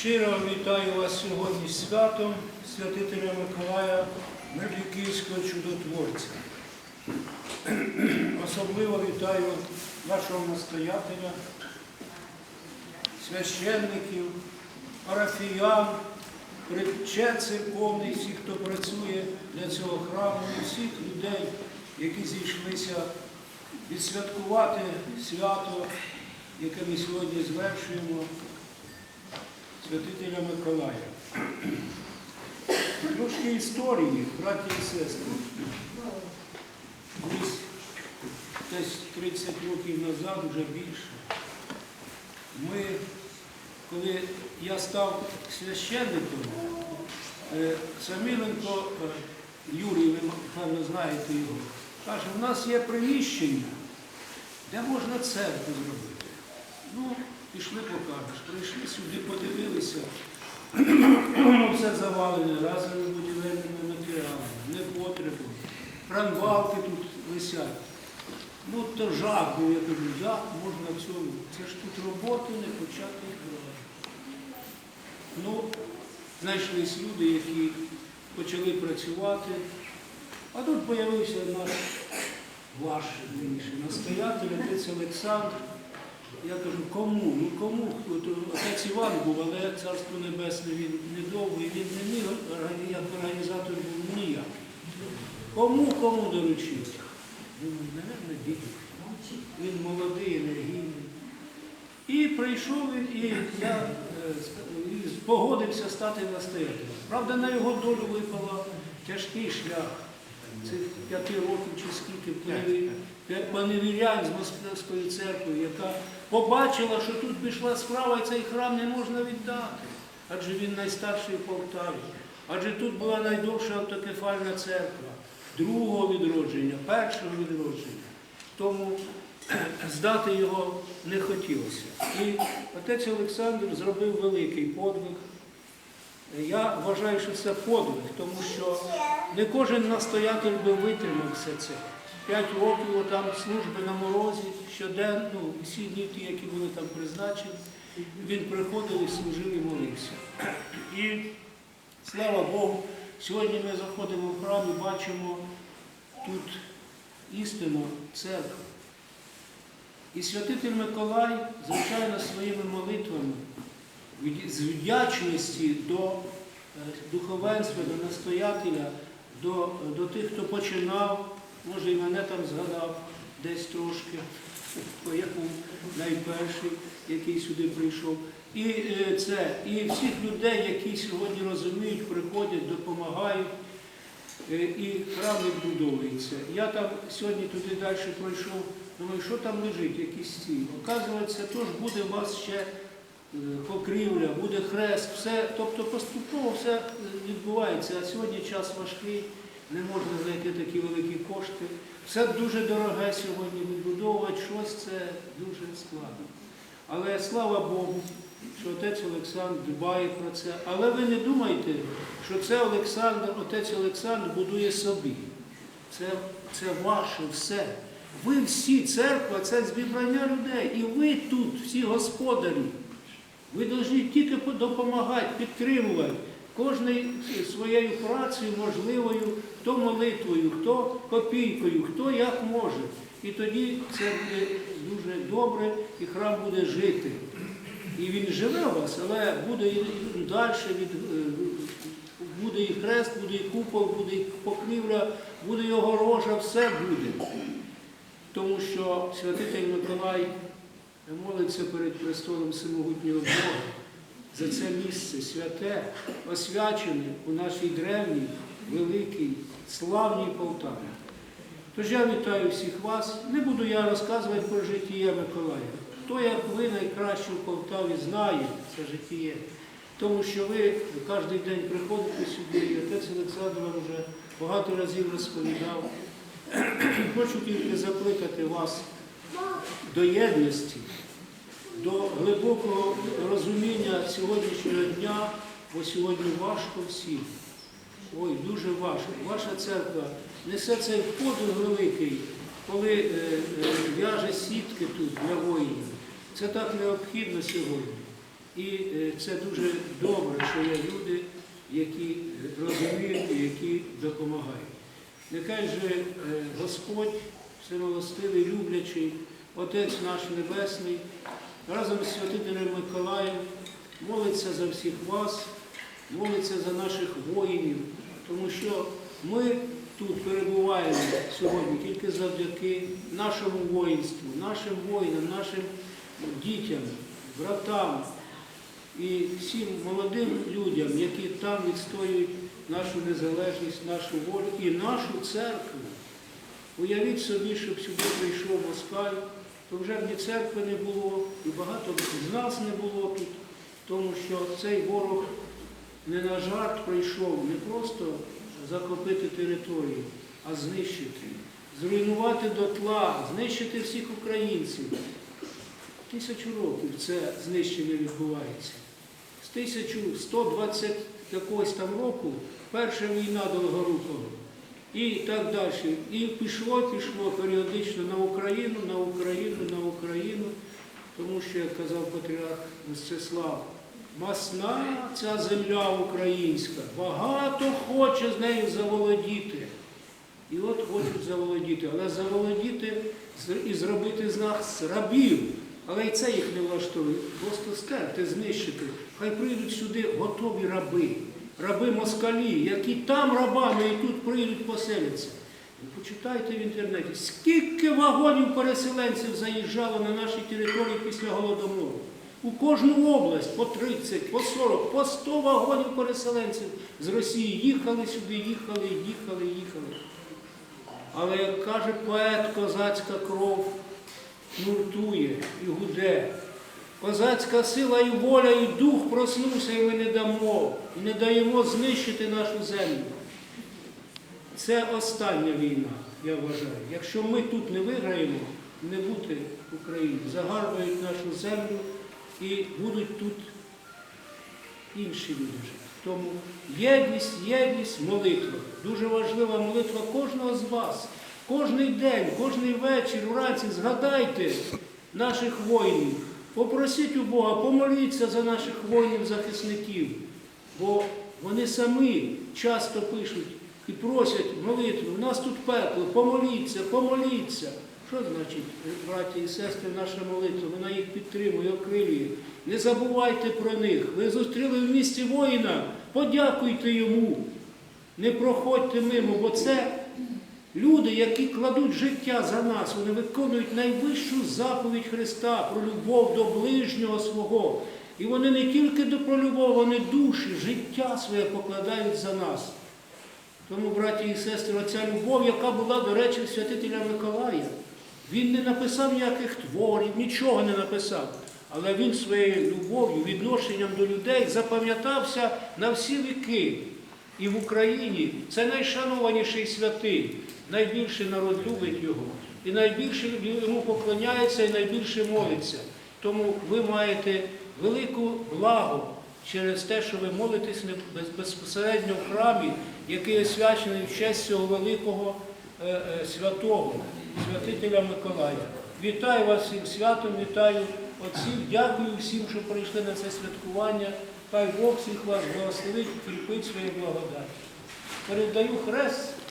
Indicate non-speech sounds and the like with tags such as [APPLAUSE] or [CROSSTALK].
Щиро вітаю вас сьогодні святом святителя Миколая Мерліківського чудотворця. [CLEARS THROAT] Особливо вітаю нашого настоятеля, священників, парафіян, причет церковний, всіх, хто працює для цього храму, і всіх людей, які зійшлися відсвяткувати свято, яке ми сьогодні звершуємо святителя Миколая. Трошки історії, браті і сестри. Колись десь 30 років назад, вже більше, ми, коли я став священником, е, Саміленко е, Юрій, ви певно знаєте його, каже, у нас є приміщення, де можна церкву зробити. Ну, пішли покажеш. Прийшли сюди, подивилися. Все завалене разовими будівельними матеріалами, непотребу. Пранвалки тут висять. Ну, то жах був, я кажу, як можна в цьому? Це ж тут роботи не почати брати. Ну, знайшлись люди, які почали працювати. А тут з'явився наш ваш настоятель, отець Олександр. Я кажу, кому? Ну кому? От, Отець Іван був, але царство небесне він недовго, і він не міг, як організатор був ніяк. Кому, кому доручив? Думаю, напевно, дідусь. Він молодий, енергійний. І прийшов він, і я е, погодився стати настоятелем. Правда, на його долю випало тяжкий шлях цих п'яти років чи скільки поневірянь з Московською церквою, яка побачила, що тут пішла справа, і цей храм не можна віддати. Адже він найстарший в Полтаві. Адже тут була найдовша автокефальна церква, другого відродження, першого відродження. Тому [CLEARS THROAT] здати його не хотілося. І отець Олександр зробив великий подвиг. Я вважаю, що це подвиг, тому що не кожен настоятель би витримав все це. П'ять років там служби на морозі, щоденно, ну, всі дні ті, які були там призначені, він приходив і служив і молився. І слава Богу, сьогодні ми заходимо в храм і бачимо тут істину церкви. І святитель Миколай, звичайно, своїми молитвами з вдячності до е, духовенства, до настоятеля, до, до тих, хто починав, може і мене там згадав десь трошки, бо я був найперший, який сюди прийшов. І е, це, і всіх людей, які сьогодні розуміють, приходять, допомагають. Е, і храм відбудовується. Я там сьогодні туди далі пройшов, думаю, що там лежить, якісь ці. Оказується, тож буде у вас ще покрівля, буде хрест, все, тобто поступово все е, відбувається. А сьогодні час важкий, не можна знайти такі великі кошти. Все дуже дороге сьогодні відбудовувати щось це дуже складно. Але слава Богу, що отець Олександр дбає про це. Але ви не думайте, що це Олександр, отець Олександр будує собі. Це, це ваше все. Ви всі, церква, це зібрання людей. І ви тут, всі господарі. Ви повинні тільки допомагати, підтримувати. Кожний своєю працею, можливою, хто молитвою, хто копійкою, хто як може. І тоді це буде дуже добре, і храм буде жити. І він живе у вас, але буде і далі від, е, буде і хрест, буде і купол, буде і покрівля, буде його рожа, все буде. Тому що святитель Миколай молиться перед престолом всемогутнього Бога за це місце святе, освячене у нашій древній, великій, славній Полтаві. Тож я вітаю всіх вас. Не буду я розказувати про життя Миколая. Хто, як ви, найкраще в Полтаві знає це життя. Тому що ви кожен день приходите сюди, і отець Олександр вам вже багато разів розповідав. Хочу тільки закликати вас до єдності, до глибокого розуміння сьогоднішнього дня, бо сьогодні важко всім. Ой, дуже важко. Ваша церква несе цей подвиг великий, коли е, е, в'яже сітки тут для воїнів. Це так необхідно сьогодні. І е, це дуже добре, що є люди, які розуміють і які допомагають. Нехай же е, Господь, всемилостивий, люблячий, Отець наш Небесний, разом з святителем Миколаєм молиться за всіх вас, молиться за наших воїнів, тому що ми тут перебуваємо сьогодні тільки завдяки нашому воїнству, нашим воїнам, нашим дітям, братам і всім молодим людям, які там відстоюють нашу незалежність, нашу волю і нашу церкву. Уявіть собі, щоб сюди прийшов москаль, то вже ні церкви не було, і багато з нас не було тут, тому що цей ворог не на жарт прийшов не просто захопити територію, а знищити, зруйнувати дотла, знищити всіх українців. Тисячу років це знищення відбувається. З 1120 якогось там року перша війна Долгорукого. І так далі. І пішло, пішло періодично на Україну, на Україну, на Україну, тому що, як казав патріарх Мстислав, масна ця земля українська, багато хоче з нею заволодіти. І от хочуть заволодіти, але заволодіти і зробити з нас рабів. Але і це їх не влаштовує. Просто стерти, знищити. Хай прийдуть сюди готові раби, раби москалі, які там рабами і тут прийдуть поселяться. Ви почитайте в інтернеті, скільки вагонів переселенців заїжджало на наші території після голодомору. У кожну область по 30, по 40, по 100 вагонів переселенців з Росії їхали сюди, їхали, їхали, їхали. Але як каже поет, козацька кров нуртує і гуде. Козацька сила і воля, і дух проснувся, і ми не дамо, і не даємо знищити нашу землю. Це остання війна, я вважаю. Якщо ми тут не виграємо, не бути України, загарбають нашу землю і будуть тут інші люди жити. Тому єдність, єдність, молитва. Дуже важлива молитва кожного з вас. Кожний день, кожний вечір, вранці згадайте наших воїнів. Попросіть у Бога, помоліться за наших воїнів-захисників, бо вони самі часто пишуть і просять молитви. У нас тут пекло, помоліться, помоліться. Що значить, браті і сестри, наша молитва? Вона їх підтримує, окрилює. Не забувайте про них. Ви зустріли в місті воїна, подякуйте йому. Не проходьте мимо, бо це люди, які кладуть життя за нас, вони виконують найвищу заповідь Христа про любов до ближнього свого. І вони не тільки про любов, вони душі, життя своє покладають за нас. Тому, браті і сестри, оця любов, яка була, до речі, святителя Миколая, він не написав ніяких творів, нічого не написав. Але він своєю любов'ю, відношенням до людей запам'ятався на всі віки. І в Україні це найшанованіший святий, найбільше народ любить його, і найбільше йому поклоняється, і найбільше молиться. Тому ви маєте велику благо через те, що ви молитесь безпосередньо в храмі, який освячений в честь цього великого е, е, святого, святителя Миколая. Вітаю вас всім святом, вітаю отців, дякую всім, що прийшли на це святкування. Хай Бог всіх вас благословить, кріпить своєю благодаті. Передаю хрест